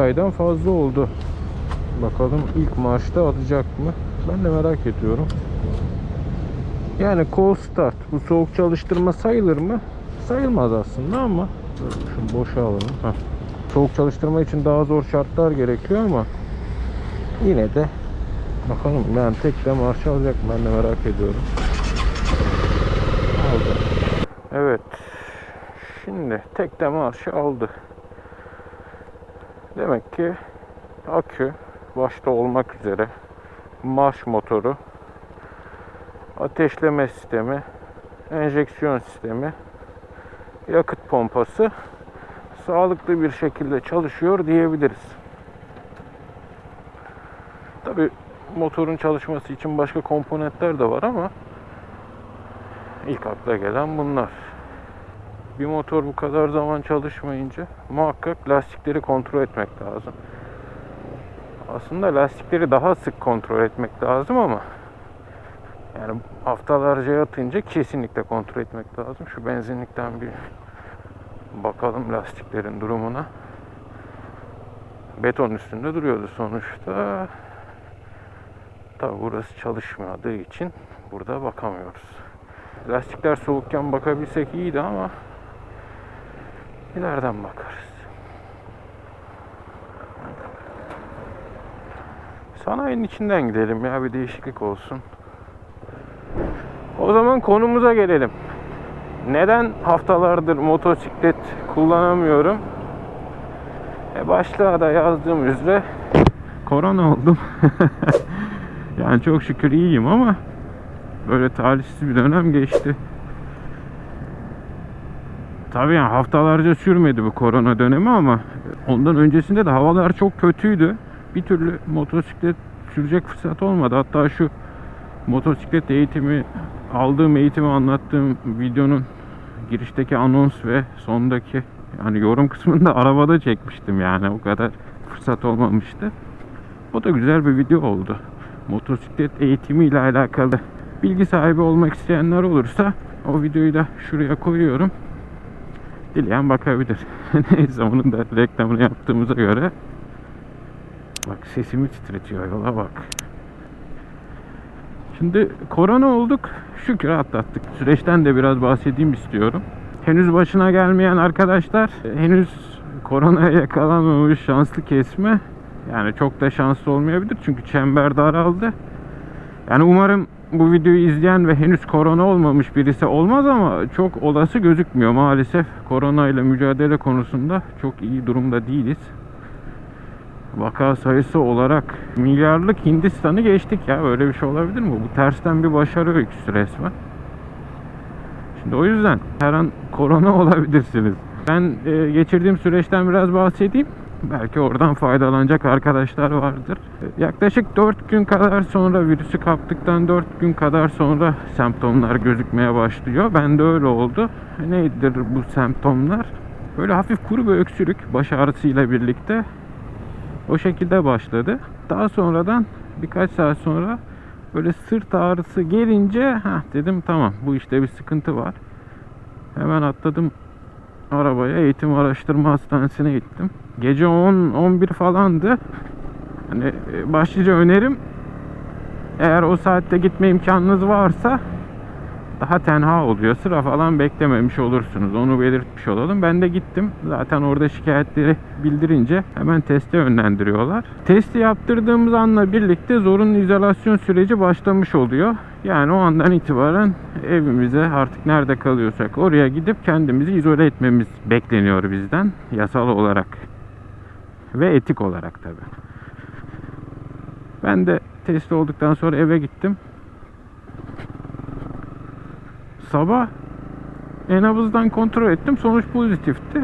aydan fazla oldu. Bakalım ilk maaşta alacak mı? Ben de merak ediyorum. Yani cold start bu soğuk çalıştırma sayılır mı? Sayılmaz aslında ama şunu boşa alalım. Heh. Soğuk çalıştırma için daha zor şartlar gerekiyor ama yine de bakalım yani tek de marş alacak ben de merak ediyorum. Aldı. Evet. Şimdi tek de marşı aldı. Demek ki akü başta olmak üzere marş motoru ateşleme sistemi enjeksiyon sistemi yakıt pompası sağlıklı bir şekilde çalışıyor diyebiliriz. Tabi motorun çalışması için başka komponentler de var ama ilk akla gelen bunlar. Bir motor bu kadar zaman çalışmayınca muhakkak lastikleri kontrol etmek lazım. Aslında lastikleri daha sık kontrol etmek lazım ama yani haftalarca yatınca kesinlikle kontrol etmek lazım. Şu benzinlikten bir bakalım lastiklerin durumuna. Beton üstünde duruyordu sonuçta. Tabi burası çalışmadığı için burada bakamıyoruz. Lastikler soğukken bakabilsek iyiydi ama ileriden bakarız. Sanayinin içinden gidelim ya bir değişiklik olsun. O zaman konumuza gelelim. Neden haftalardır motosiklet kullanamıyorum? E başlığa da yazdığım üzere korona oldum. yani çok şükür iyiyim ama böyle talihsiz bir dönem geçti. Tabii yani haftalarca sürmedi bu korona dönemi ama ondan öncesinde de havalar çok kötüydü. Bir türlü motosiklet sürecek fırsat olmadı. Hatta şu motosiklet eğitimi aldığım eğitimi anlattığım videonun girişteki anons ve sondaki yani yorum kısmında arabada çekmiştim yani o kadar fırsat olmamıştı. O da güzel bir video oldu. Motosiklet eğitimi ile alakalı bilgi sahibi olmak isteyenler olursa o videoyu da şuraya koyuyorum. Dileyen bakabilir. Neyse onun da reklamını yaptığımıza göre bak sesimi titretiyor yola bak. Şimdi korona olduk. Şükür atlattık. Süreçten de biraz bahsedeyim istiyorum. Henüz başına gelmeyen arkadaşlar henüz koronaya yakalanmamış şanslı kesme. Yani çok da şanslı olmayabilir çünkü çember daraldı. Yani umarım bu videoyu izleyen ve henüz korona olmamış birisi olmaz ama çok olası gözükmüyor maalesef. Korona ile mücadele konusunda çok iyi durumda değiliz. Vaka sayısı olarak milyarlık Hindistan'ı geçtik ya. Öyle bir şey olabilir mi? Bu tersten bir başarı öyküsü resmen. Şimdi o yüzden her an korona olabilirsiniz. Ben e, geçirdiğim süreçten biraz bahsedeyim. Belki oradan faydalanacak arkadaşlar vardır. Yaklaşık 4 gün kadar sonra virüsü kaptıktan 4 gün kadar sonra semptomlar gözükmeye başlıyor. Bende öyle oldu. Nedir bu semptomlar? Böyle hafif kuru bir öksürük baş ağrısıyla birlikte o şekilde başladı. Daha sonradan birkaç saat sonra böyle sırt ağrısı gelince ha dedim tamam bu işte bir sıkıntı var. Hemen atladım arabaya eğitim araştırma hastanesine gittim. Gece 10 11 falandı. Hani e, başlıca önerim eğer o saatte gitme imkanınız varsa daha tenha oluyor. Sıra falan beklememiş olursunuz. Onu belirtmiş olalım. Ben de gittim. Zaten orada şikayetleri bildirince hemen teste yönlendiriyorlar. Testi yaptırdığımız anla birlikte zorunlu izolasyon süreci başlamış oluyor. Yani o andan itibaren evimize artık nerede kalıyorsak oraya gidip kendimizi izole etmemiz bekleniyor bizden yasal olarak ve etik olarak tabi. Ben de test olduktan sonra eve gittim. Sabah en nabızdan kontrol ettim. Sonuç pozitifti.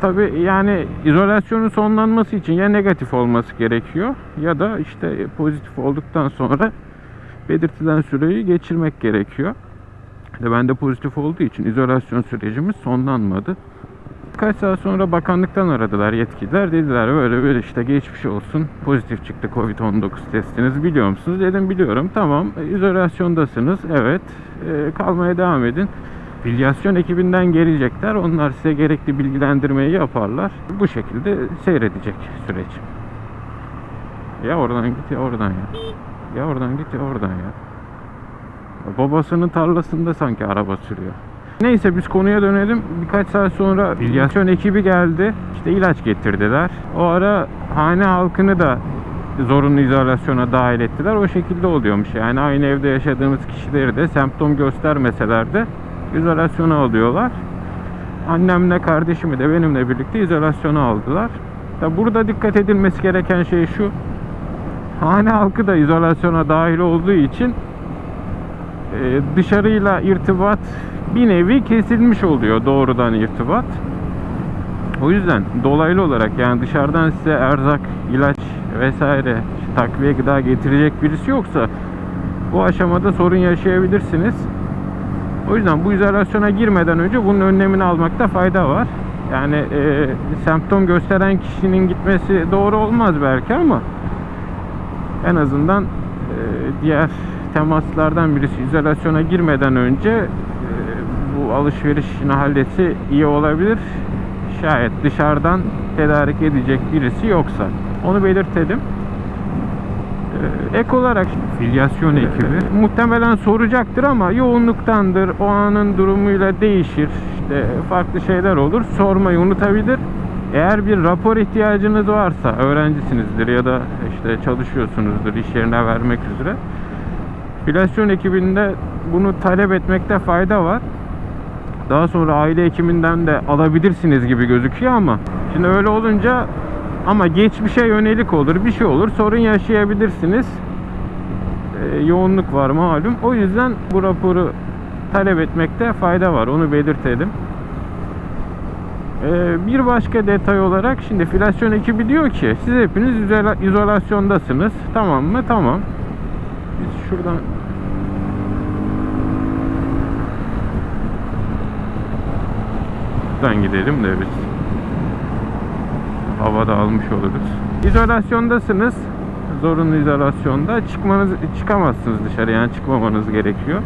Tabi yani izolasyonun sonlanması için ya negatif olması gerekiyor ya da işte pozitif olduktan sonra belirtilen süreyi geçirmek gerekiyor. İşte ben de pozitif olduğu için izolasyon sürecimiz sonlanmadı. Kaç saat sonra bakanlıktan aradılar yetkililer. Dediler böyle böyle işte geçmiş olsun. Pozitif çıktı Covid-19 testiniz biliyor musunuz? Dedim biliyorum. Tamam izolasyondasınız. Evet. Ee, kalmaya devam edin. Filyasyon ekibinden gelecekler. Onlar size gerekli bilgilendirmeyi yaparlar. Bu şekilde seyredecek süreç. Ya oradan git ya oradan ya. Ya oradan git ya oradan ya. Babasının tarlasında sanki araba sürüyor. Neyse biz konuya dönelim. Birkaç saat sonra filyasyon ekibi geldi. İşte ilaç getirdiler. O ara hane halkını da zorunlu izolasyona dahil ettiler. O şekilde oluyormuş. Yani aynı evde yaşadığımız kişileri de semptom göstermeseler de izolasyona alıyorlar. Annemle kardeşimi de benimle birlikte izolasyona aldılar. Ya burada dikkat edilmesi gereken şey şu. Hane halkı da izolasyona dahil olduğu için e, dışarıyla irtibat bir nevi kesilmiş oluyor doğrudan irtibat. O yüzden dolaylı olarak yani dışarıdan size erzak, ilaç vesaire takviye gıda getirecek birisi yoksa bu aşamada sorun yaşayabilirsiniz. O yüzden bu izolasyona girmeden önce bunun önlemini almakta fayda var. Yani e, semptom gösteren kişinin gitmesi doğru olmaz belki ama en azından e, diğer temaslardan birisi izolasyona girmeden önce e, bu alışverişini halletse iyi olabilir. Şayet dışarıdan tedarik edecek birisi yoksa. Onu belirtelim. Ee, Ek olarak filyasyon ekibi muhtemelen soracaktır ama yoğunluktandır. O anın durumuyla değişir. İşte farklı şeyler olur. Sormayı unutabilir. Eğer bir rapor ihtiyacınız varsa öğrencisinizdir ya da işte çalışıyorsunuzdur iş yerine vermek üzere. Filyasyon ekibinde bunu talep etmekte fayda var. Daha sonra aile hekiminden de alabilirsiniz gibi gözüküyor ama şimdi öyle olunca ama geçmişe yönelik olur bir şey olur sorun yaşayabilirsiniz. Ee, yoğunluk var malum. O yüzden bu raporu talep etmekte fayda var. Onu belirtelim. Ee, bir başka detay olarak şimdi filasyon ekibi diyor ki siz hepiniz izola- izolasyondasınız. Tamam mı? Tamam. Biz şuradan Buradan gidelim de biz. Havada almış oluruz. İzolasyondasınız. Zorunlu izolasyonda. Çıkmanız çıkamazsınız dışarı yani çıkmamanız gerekiyor.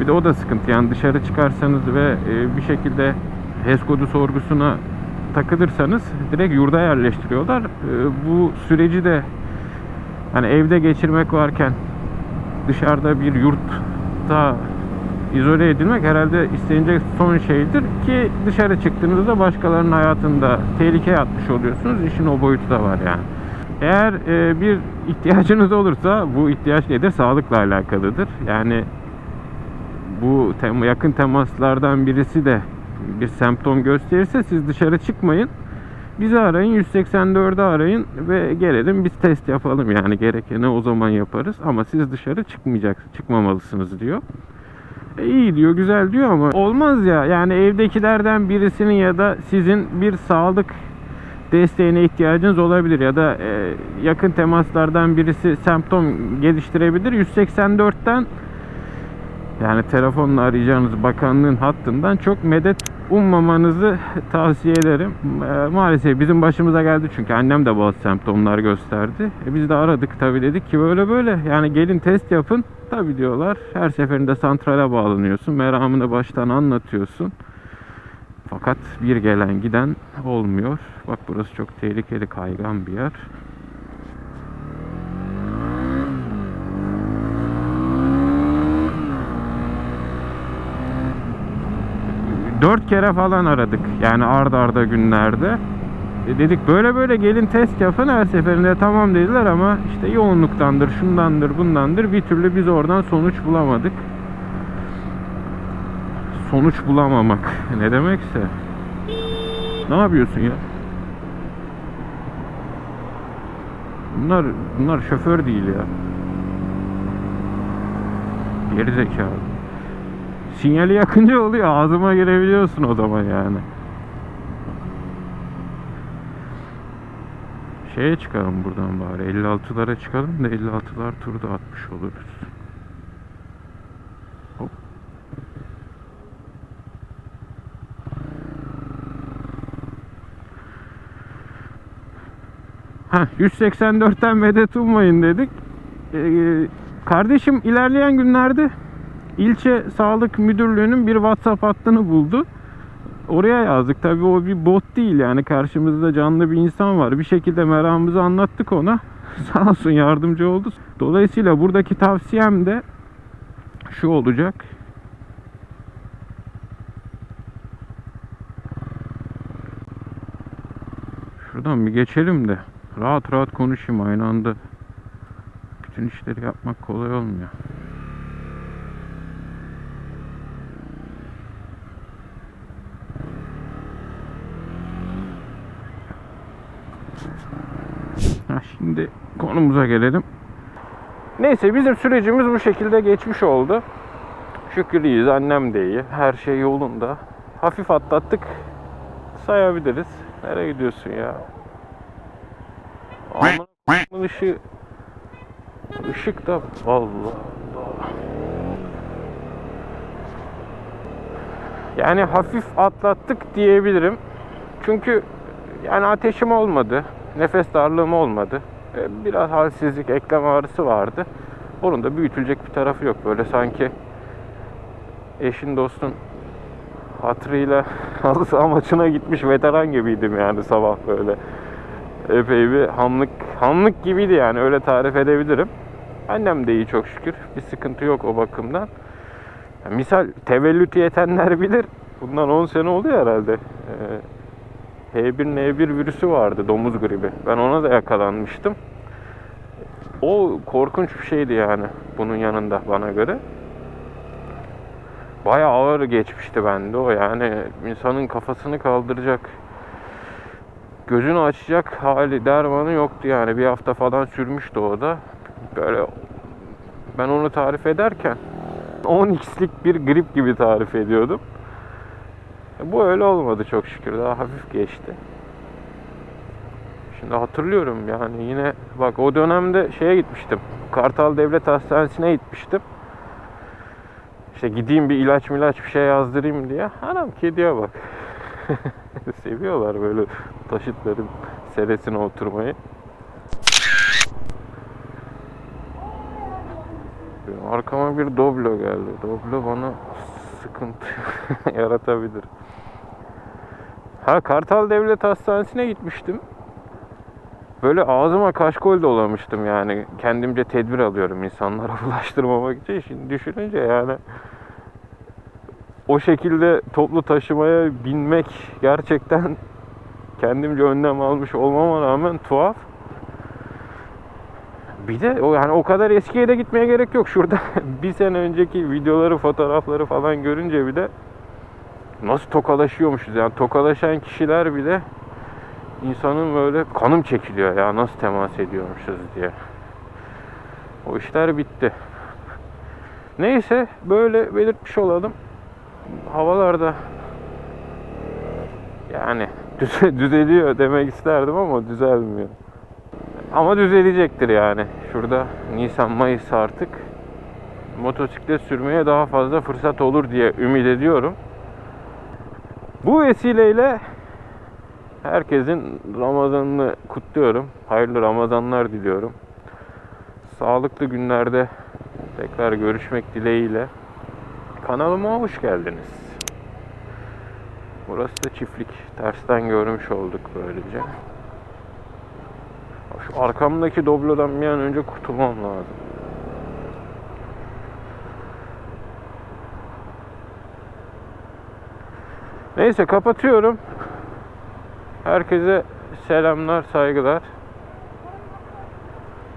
Bir de o da sıkıntı yani dışarı çıkarsanız ve e, bir şekilde HES kodu sorgusuna takılırsanız direkt yurda yerleştiriyorlar. E, bu süreci de hani evde geçirmek varken dışarıda bir yurtta izole edilmek herhalde istenecek son şeydir ki dışarı çıktığınızda başkalarının hayatında tehlikeye atmış oluyorsunuz. İşin o boyutu da var yani. Eğer e, bir ihtiyacınız olursa bu ihtiyaç nedir? Sağlıkla alakalıdır. Yani bu tem- yakın temaslardan birisi de bir semptom gösterirse siz dışarı çıkmayın. Bizi arayın 184'ü arayın ve gelelim biz test yapalım yani gerekeni o zaman yaparız ama siz dışarı çıkmayacaksınız çıkmamalısınız diyor. E, iyi diyor, güzel diyor ama olmaz ya. Yani evdekilerden birisinin ya da sizin bir sağlık desteğine ihtiyacınız olabilir ya da e, yakın temaslardan birisi semptom geliştirebilir. 184'ten yani telefonla arayacağınız bakanlığın hattından çok medet ummamanızı tavsiye ederim. E, maalesef bizim başımıza geldi çünkü annem de bazı semptomlar gösterdi. E, biz de aradık tabii dedik ki böyle böyle yani gelin test yapın. Tabii diyorlar her seferinde santrale bağlanıyorsun. Meramını baştan anlatıyorsun. Fakat bir gelen giden olmuyor. Bak burası çok tehlikeli kaygan bir yer. Dört kere falan aradık. Yani ard arda günlerde. E dedik böyle böyle gelin test yapın her seferinde tamam dediler ama işte yoğunluktandır, şundandır, bundandır bir türlü biz oradan sonuç bulamadık. Sonuç bulamamak ne demekse. Ne yapıyorsun ya? Bunlar bunlar şoför değil ya. Geri zekalı. Sinyali yakınca oluyor. Ağzıma girebiliyorsun o zaman yani. Şeye çıkalım buradan bari. 56'lara çıkalım da 56'lar turda atmış oluruz. Hop. Heh, 184'ten medet ummayın dedik. Ee, kardeşim ilerleyen günlerde İlçe Sağlık Müdürlüğü'nün bir WhatsApp hattını buldu. Oraya yazdık. Tabii o bir bot değil yani karşımızda canlı bir insan var. Bir şekilde meramımızı anlattık ona. Sağ olsun yardımcı oldu. Dolayısıyla buradaki tavsiyem de şu olacak. Şuradan bir geçelim de rahat rahat konuşayım aynı anda. Bütün işleri yapmak kolay olmuyor. Şimdi konumuza gelelim. Neyse bizim sürecimiz bu şekilde geçmiş oldu. Şükür iyiyiz, annem de iyi. Her şey yolunda. Hafif atlattık. Sayabiliriz. Nereye gidiyorsun ya? Aman ışığı. Işık da Allah Allah. Yani hafif atlattık diyebilirim. Çünkü yani ateşim olmadı. Nefes darlığım olmadı. E, Biraz halsizlik, eklem ağrısı vardı. Onun da büyütülecek bir tarafı yok. Böyle sanki eşin dostun hatırıyla halı saha maçına gitmiş veteran gibiydim yani sabah böyle. Epey bir hamlık, hamlık gibiydi yani öyle tarif edebilirim. Annem de iyi çok şükür. Bir sıkıntı yok o bakımdan. Misal tevellüt yetenler bilir. Bundan 10 sene oldu ya herhalde. Ee, H1N1 virüsü vardı domuz gribi. Ben ona da yakalanmıştım. O korkunç bir şeydi yani bunun yanında bana göre. Bayağı ağır geçmişti bende o yani insanın kafasını kaldıracak gözünü açacak hali dermanı yoktu yani bir hafta falan sürmüştü o da böyle ben onu tarif ederken 10x'lik bir grip gibi tarif ediyordum. E, Bu öyle olmadı çok şükür daha hafif geçti. Şimdi hatırlıyorum yani yine bak o dönemde şeye gitmiştim. Kartal Devlet Hastanesi'ne gitmiştim. İşte gideyim bir ilaç milaç bir şey yazdırayım diye. Anam kediye bak. Seviyorlar böyle taşıtların seresine oturmayı. Arkama bir Doblo geldi. Doblo bana sıkıntı yaratabilir. Ha Kartal Devlet Hastanesi'ne gitmiştim. Böyle ağzıma kaşkol dolamıştım yani. Kendimce tedbir alıyorum insanlara bulaştırmamak için. Şimdi düşününce yani o şekilde toplu taşımaya binmek gerçekten kendimce önlem almış olmama rağmen tuhaf. Bir de o yani o kadar eskiye de gitmeye gerek yok. Şurada bir sene önceki videoları, fotoğrafları falan görünce bir de nasıl tokalaşıyormuşuz. Yani tokalaşan kişiler bile insanın böyle kanım çekiliyor ya nasıl temas ediyormuşuz diye. O işler bitti. Neyse böyle belirtmiş olalım. Havalarda yani düze- düzeliyor demek isterdim ama düzelmiyor. Ama düzelecektir yani. Şurada Nisan Mayıs artık motosiklet sürmeye daha fazla fırsat olur diye ümit ediyorum. Bu vesileyle herkesin Ramazanını kutluyorum. Hayırlı Ramazanlar diliyorum. Sağlıklı günlerde tekrar görüşmek dileğiyle. Kanalıma hoş geldiniz. Burası da çiftlik. Tersten görmüş olduk böylece. Şu arkamdaki doblodan bir an önce kurtulmam lazım. Neyse kapatıyorum. Herkese selamlar, saygılar.